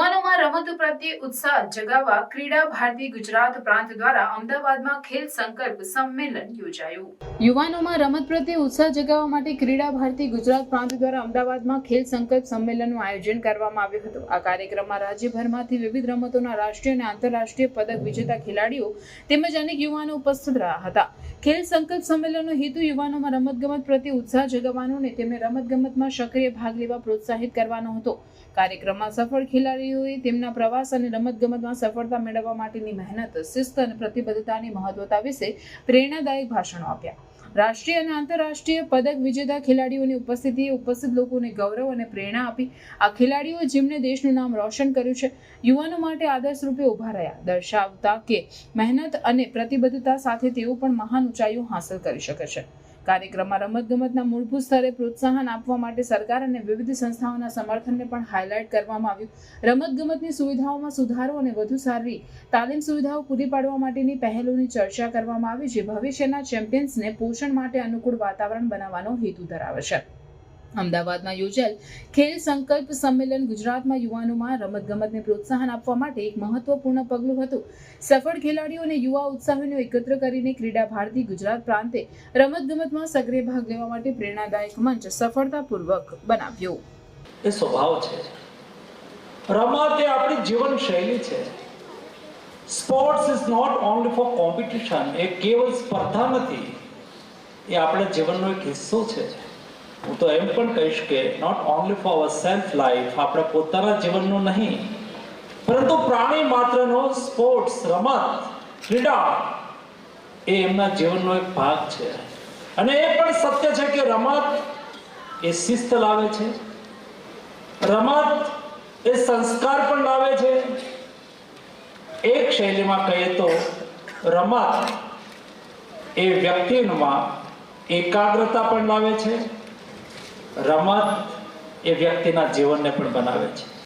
101 રમત પ્રત્યે ઉત્સાહ જગાવવા ક્રીડા ભારતી ગુજરાત પ્રાંત દ્વારા અમદાવાદમાં ખેલ સંકલ્પ સંમેલન યોજાયું. યુવાનોમાં રમત પ્રત્યે ઉત્સાહ જગાવવા માટે ક્રીડા ભારતી ગુજરાત પ્રાંત દ્વારા અમદાવાદમાં ખેલ સંકલ્પ સંમેલનનું આયોજન કરવામાં આવ્યું હતું. આ કાર્યક્રમમાં રાજ્યભરમાંથી વિવિધ રમતોના રાષ્ટ્રીય અને આંતરરાષ્ટ્રીય પદક વિજેતા ખેલાડીઓ તેમજ અનેક યુવાનો ઉપસ્થિત રહ્યા હતા. ખેલ સંકલ્પ સંમેલનનો હેતુ યુવાનોમાં રમતગમત પ્રત્યે ઉત્સાહ જગાવવાનો અને તેમને રમતગમતમાં સક્રિય ભાગ લેવા પ્રોત્સાહિત કરવાનો હતો. કાર્યક્રમમાં સફળ ખેલાડીઓએ તેમના પ્રવાસ અને રમતગમતમાં સફળતા મેળવવા માટેની મહેનત, શિસ્ત અને પ્રતિબદ્ધતાની મહત્વતા વિશે પ્રેરણાદાયક ભાષણો આપ્યા. રાષ્ટ્રીય અને આંતરરાષ્ટ્રીય પદક વિજેતા ખેલાડીઓની ઉપસ્થિતિએ ઉપસ્થિત લોકોને ગૌરવ અને પ્રેરણા આપી. આ ખેલાડીઓ જેમણે દેશનું નામ રોશન કર્યું છે, યુવાનો માટે આદર્શ રૂપે ઊભા રહ્યા, દર્શાવતા કે મહેનત અને પ્રતિબદ્ધતા સાથે તેઓ પણ મહાન ઊંચાઈઓ હાંસલ કરી શકે છે. કાર્યક્રમમાં રમતગમતના મૂળભૂત સ્તરે પ્રોત્સાહન આપવા માટે સરકાર અને વિવિધ સંસ્થાઓના સમર્થનને પણ હાઇલાઇટ કરવામાં આવ્યું. રમતગમતની સુવિધાઓમાં સુધારો અને વધુ સારી તાલીમ સુવિધાઓ પૂરી પાડવા માટેની પહેલોની ચર્ચા કરવામાં આવી, જે ભવિષ્યના ચેમ્પિયન્સને પોષણ માટે અનુકૂળ વાતાવરણ બનાવવાનો હેતુ ધરાવે છે. અમદાવાદમાં યોજાયેલ ખેલ સંકલ્પ સંમેલન ગુજરાતમાં યુવાનોમાં રમતગમતને પ્રોત્સાહન આપવા માટે એક મહત્વપૂર્ણ પગલું હતું. સફળ ખેલાડીઓ અને યુવા ઉત્સાહીઓને એકત્ર કરીને ક્રીડા ભારતી ગુજરાત પ્રાંતે રમતગમતમાં સક્રિય ભાગ લેવા માટે પ્રેરણાદાયક મંચ સફળતાપૂર્વક બનાવ્યો. એ સ્વભાવ છે. રમત એ આપણી જીવન શૈલી છે. Sports is not only for competition એ કેવળ સ્પર્ધા નથી એ આપણા જીવનનો એક હિસ્સો છે. હું તો એમ પણ કહીશ કે not only for our self life આપણા પોતાના જીવનનો નહીં, પરંતુ પ્રાણી માત્રનો સ્પોર્ટ્સ રમત, ક્રીડા એ એમના જીવનનો એક ભાગ છે. અને એ પણ સત્ય છે કે રમત એ શિસ્ત લાવે છે. રમત એ સંસ્કાર પણ લાવે છે. એક શૈલીમાં કહીએ તો રમત એ વ્યક્તિમાં એકાગ્રતા પણ લાવે છે. રમત એ વ્યક્તિના જીવનને પણ બનાવે છે.